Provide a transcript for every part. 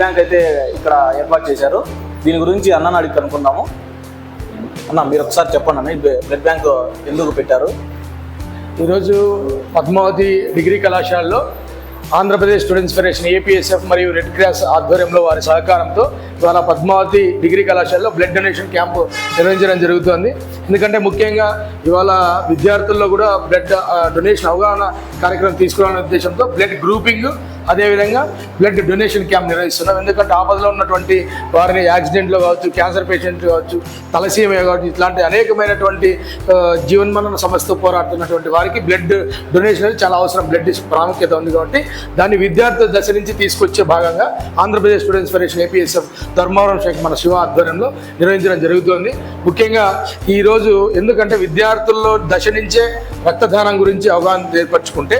Bank అయితే ఇక్కడ ఏర్పాటు చేశారు. దీని గురించి అన్నని అడిగి కనుక్కున్నాము అన్న మీరు ఒకసారి చెప్పండి అన్న బ్లడ్ బ్యాంక్ ఎందుకు పెట్టారు? ఈరోజు పద్మావతి డిగ్రీ కళాశాలలో ఆంధ్రప్రదేశ్ స్టూడెంట్స్ ఫెడరేషన్ ఏపీఎస్ఎఫ్ మరియు రెడ్ క్రాస్ ఆధ్వర్యంలో వారి సహకారంతో ద్వారా పద్మావతి డిగ్రీ కళాశాలలో బ్లడ్ డొనేషన్ క్యాంపు నిర్వహించడం జరుగుతుంది. ఎందుకంటే ముఖ్యంగా ఇవాళ విద్యార్థుల్లో కూడా బ్లడ్ డొనేషన్ అవగాహన కార్యక్రమం తీసుకురావాలనే ఉద్దేశంతో బ్లడ్ గ్రూపింగ్ అదేవిధంగా బ్లడ్ డొనేషన్ క్యాంప్ నిర్వహిస్తున్నాం. ఎందుకంటే ఆపదలో ఉన్నటువంటి వారిని యాక్సిడెంట్లో కావచ్చు క్యాన్సర్ పేషెంట్ కావచ్చు తలసీమియా కావచ్చు ఇట్లాంటి అనేకమైనటువంటి జీవన్మరణ సమస్యతో పోరాడుతున్నటువంటి వారికి బ్లడ్ డొనేషన్ అనేది చాలా అవసరం. బ్లడ్ ప్రాముఖ్యత ఉంది కాబట్టి దాన్ని విద్యార్థుల దశ నుంచి తీసుకొచ్చే భాగంగా Andhra Pradesh students federation APSF Dharmavaram శాఖ మన శివ ఆధ్వర్యంలో నిర్వహించడం జరుగుతుంది. ముఖ్యంగా ఈరోజు ఎందుకంటే విద్యార్థుల్లో దశ నుంచే రక్తదానం గురించి అవగాహన ఏర్పరచుకుంటే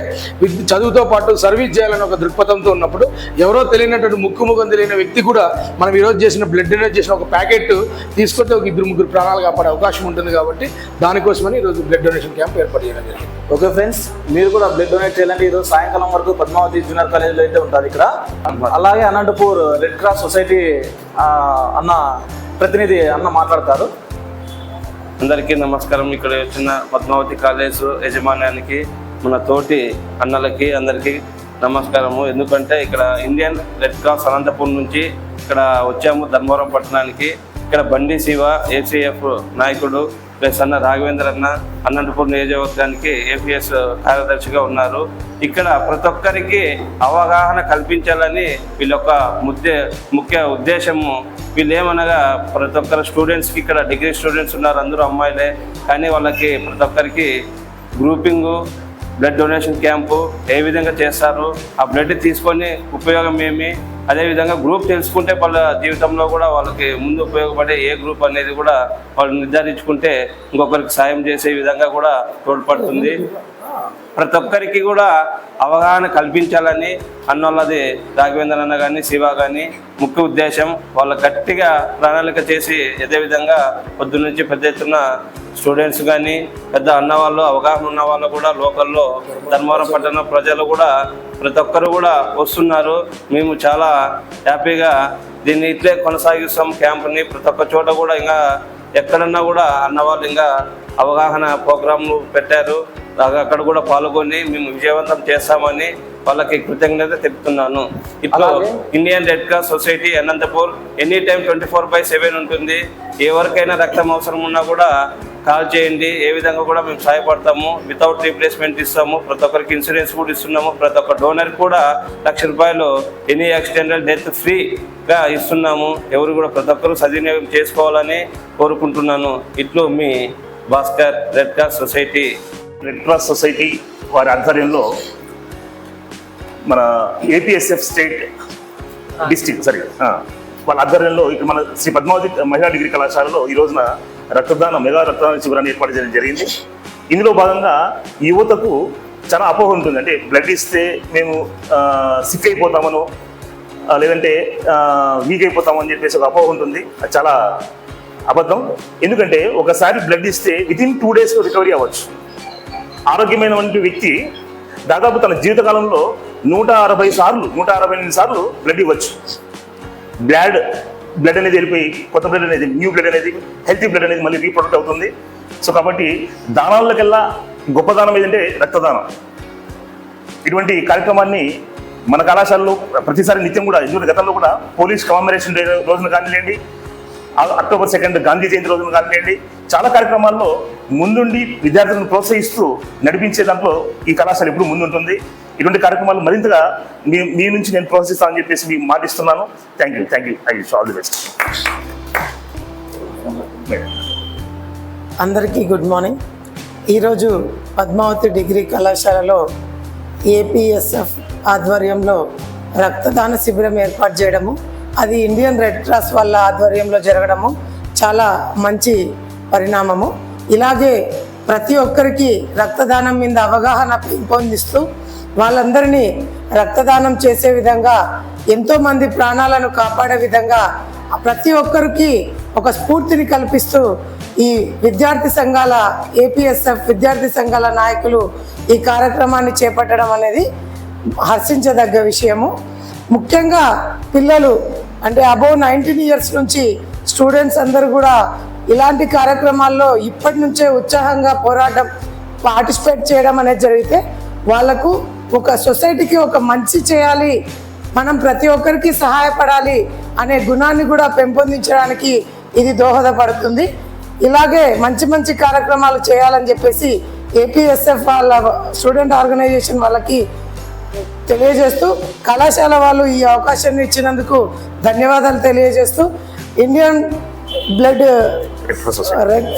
చదువుతో పాటు సర్వీస్ చేయాలని ఒక దృక్పథంతో ఉన్నప్పుడు ఎవరో తెలియనటువంటి ముక్కు ముఖం తెలియని వ్యక్తి కూడా మనం ఈరోజు చేసిన బ్లడ్ డొనేట్ చేసిన ఒక ప్యాకెట్ తీసుకుంటే ఒక ఇద్దరు ముగ్గురు ప్రాణాలు కాపాడే అవకాశం ఉంటుంది కాబట్టి దానికోసమని ఈరోజు బ్లడ్ డొనేషన్ క్యాంప్ ఏర్పాటు చేయడం జరిగింది. ఓకే ఫ్రెండ్స్ మీరు కూడా బ్లడ్ డొనేట్ చేయాలంటే ఈరోజు సాయంకాలం వరకు పద్మావతి జూనియర్ కాలేజీలో అయితే ఉంటుంది ఇక్కడ. అలాగే అనంతపూర్ రెడ్ క్రాస్ సొసైటీ అన్న ప్రతినిధి అన్న మాట్లాడతారు. అందరికీ నమస్కారం. ఇక్కడ వచ్చిన పద్మావతి కాలేజ్ యజమాన్యానికి మన తోటి అన్నలకి అందరికీ నమస్కారము. ఎందుకంటే ఇక్కడ ఇండియన్ రెడ్ క్రాస్ అనంతపురం నుంచి ఇక్కడ వచ్చాము ధర్మవరం పట్టణానికి. ఇక్కడ బండి శివ ఏసీఎఫ్ నాయకుడు ప్లస్ అన్న రాఘవేంద్ర అన్న అనంతపూర్ నియోజకవర్గానికి ఏపీఎస్ కార్యదర్శిగా ఉన్నారు. ఇక్కడ ప్రతి ఒక్కరికి అవగాహన కల్పించాలని వీళ్ళొక్క ముద్దే ముఖ్య ఉద్దేశము. వీళ్ళు ఏమనగా ప్రతి ఒక్కరు స్టూడెంట్స్కి ఇక్కడ డిగ్రీ స్టూడెంట్స్ ఉన్నారు అందరూ అమ్మాయిలే. కానీ వాళ్ళకి ప్రతి ఒక్కరికి గ్రూపింగు బ్లడ్ డొనేషన్ క్యాంపు ఏ విధంగా చేస్తారు ఆ బ్లడ్ తీసుకొని ఉపయోగం ఏమి అదేవిధంగా గ్రూప్ తెలుసుకుంటే వాళ్ళ జీవితంలో కూడా వాళ్ళకి ముందు ఉపయోగపడే ఏ గ్రూప్ అనేది కూడా వాళ్ళు నిర్ధారించుకుంటే ఇంకొకరికి సాయం చేసే విధంగా కూడా తోడ్పడుతుంది. ప్రతి ఒక్కరికి కూడా అవగాహన కల్పించాలని అన్నోళ్ళది రాఘవేంద్ర అన్న కానీ శివ కానీ ముఖ్య ఉద్దేశం వాళ్ళ గట్టిగా ప్రణాళిక చేసి అదే విధంగా పెద్ద ఎత్తున స్టూడెంట్స్ కానీ పెద్ద అన్న వాళ్ళు అవగాహన ఉన్న వాళ్ళు కూడా లోకల్లో ధర్మవరం పట్టణ ప్రజలు కూడా ప్రతి ఒక్కరు కూడా వస్తున్నారు. మేము చాలా హ్యాపీగా దీన్ని ఇట్లే కొనసాగిస్తాం క్యాంప్ని. ప్రతి ఒక్క చోట కూడా ఇంకా ఎక్కడన్నా కూడా అన్న వాళ్ళు ఇంకా అవగాహన ప్రోగ్రాంలు పెట్టారు. అక్కడ కూడా పాల్గొని మేము విజయవంతం చేస్తామని వాళ్ళకి కృతజ్ఞత తెలుపుతున్నాను. అలాగే. Indian red cross society Anantapur any time twenty four by seven ఉంటుంది. ఎవరికైనా రక్తం అవసరం ఉన్నా కూడా కాల్ చేయండి. ఏ విధంగా కూడా మేము సహాయపడతాము. వితౌట్ రీప్లేస్మెంట్ ఇస్తాము. ప్రతి ఒక్కరికి ఇన్సూరెన్స్ కూడా ఇస్తున్నాము. ప్రతి ఒక్క డోనర్ కూడా లక్ష రూపాయలు ఎనీ యాక్సిడెంటల్ డెత్ ఫ్రీగా ఇస్తున్నాము. ఎవరు కూడా ప్రతి ఒక్కరు సద్వినియోగం చేసుకోవాలని కోరుకుంటున్నాను. ఇట్లు మీ Bhaskar red cross society red cross society వారి ఆధ్వర్యంలో మన ఏపీఎస్ఎఫ్ స్టేట్ డిస్టిక్ సారీ వాళ్ళ ఆధ్వర్యంలో ఇక్కడ మన శ్రీ పద్మావతి మహిళా డిగ్రీ కళాశాలలో ఈ రోజున రక్తదానం మెగా రక్తదాన శిబిరాన్ని ఏర్పాటు చేయడం జరిగింది. ఇందులో భాగంగా యువతకు చాలా అపోహ ఉంటుంది. అంటే బ్లడ్ ఇస్తే మేము సిక్ అయిపోతామనో లేదంటే వీక్ అయిపోతామని చెప్పేసి ఒక అపోహ ఉంటుంది. అది చాలా అబద్ధం. ఎందుకంటే ఒకసారి బ్లడ్ ఇస్తే వితిన్ టూ డేస్ రికవరీ అవ్వచ్చు. ఆరోగ్యమైనటువంటి వ్యక్తి దాదాపు తన జీవితకాలంలో నూట అరవై సార్లు నూట అరవై ఎనిమిది సార్లు బ్లడ్ ఇవ్వచ్చు. బ్లడ్ బ్లడ్ అనేది వెళ్ళిపోయి కొత్త బ్లడ్ అనేది న్యూ బ్లడ్ అనేది హెల్తీ బ్లడ్ అనేది మళ్ళీ రీప్రొడక్ట్ అవుతుంది. సో కాబట్టి దానాలకల్లా గొప్ప దానం ఏదంటే రక్తదానం. ఇటువంటి కార్యక్రమాన్ని మన కళాశాలలో ప్రతిసారి నిత్యం కూడా ఎందుకంటే గతంలో కూడా పోలీస్ కమామరేషన్ డే రోజున కానివ్వండి అక్టోబర్ సెకండ్ గాంధీ జయంతి రోజున కానివ్వండి చాలా కార్యక్రమాల్లో ముందుండి విద్యార్థులను ప్రోత్సహిస్తూ నడిపించే దాంట్లో ఈ కళాశాల ఎప్పుడు ముందుంటుంది. ఇటువంటి కార్యక్రమాలు మరింతగా మీ మీ నుంచి నేను ప్రోత్సహిస్తానని చెప్పేసి మీకు మాటిస్తున్నాను. Thank you thank you thank you all the best అందరికీ గుడ్ మార్నింగ్ ఈరోజు పద్మావతి డిగ్రీ కళాశాలలో ఏపీఎస్ఎఫ్ ఆధ్వర్యంలో రక్తదాన శిబిరం ఏర్పాటు చేయడము అది ఇండియన్ రెడ్ క్రాస్ వాళ్ళ ఆధ్వర్యంలో జరగడము చాలా మంచి పరిణామము. ఇలాగే ప్రతి ఒక్కరికి రక్తదానం మీద అవగాహన పెంపొందిస్తూ వాళ్ళందరినీ రక్తదానం చేసే విధంగా ఎంతోమంది ప్రాణాలను కాపాడే విధంగా ప్రతి ఒక్కరికి ఒక స్ఫూర్తిని కల్పిస్తూ ఈ విద్యార్థి సంఘాల ఏపీఎస్ఎఫ్ విద్యార్థి సంఘాల నాయకులు ఈ కార్యక్రమాన్ని చేపట్టడం అనేది హర్షించదగ్గ విషయము. ముఖ్యంగా పిల్లలు అంటే అబౌవ్ నైన్టీన్ ఇయర్స్ నుంచి స్టూడెంట్స్ అందరూ కూడా ఇలాంటి కార్యక్రమాల్లో ఇప్పటి నుంచే ఉత్సాహంగా పోరాటం పార్టిసిపేట్ చేయడం అనేది జరిగితే వాళ్ళకు ఒక సొసైటీకి ఒక మంచి చేయాలి మనం ప్రతి ఒక్కరికి సహాయపడాలి అనే గుణాన్ని కూడా పెంపొందించడానికి ఇది దోహదపడుతుంది. ఇలాగే మంచి మంచి కార్యక్రమాలు చేయాలని చెప్పేసి ఏపీఎస్ఎఫ్ వాళ్ళ స్టూడెంట్ ఆర్గనైజేషన్ వాళ్ళకి తెలియజేస్తూ కళాశాల వాళ్ళు ఈ అవకాశాన్ని ఇచ్చినందుకు ధన్యవాదాలు తెలియజేస్తూ ఇండియన్ బ్లడ్ రెడ్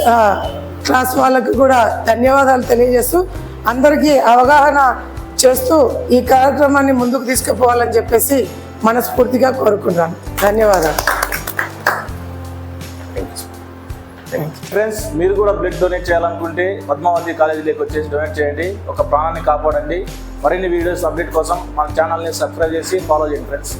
క్లాస్ వాళ్ళకు కూడా ధన్యవాదాలు తెలియజేస్తూ అందరికీ అవగాహన చేస్తూ ఈ కార్యక్రమాన్ని ముందుకు తీసుకుపోవాలని చెప్పేసి మనస్ఫూర్తిగా కోరుకున్నాను ధన్యవాదాలు. ఫ్రెండ్స్ మీరు కూడా బ్లడ్ డొనేట్ చేయాలనుకుంటే పద్మావతి కాలేజీలోకి వచ్చేసి డొనేట్ చేయండి. ఒక ప్రాణాన్ని కాపాడండి. మరిన్ని వీడియోస్ అప్డేట్ కోసం మన ఛానల్ని సబ్స్క్రైబ్ చేసి ఫాలో చేయండి ఫ్రెండ్స్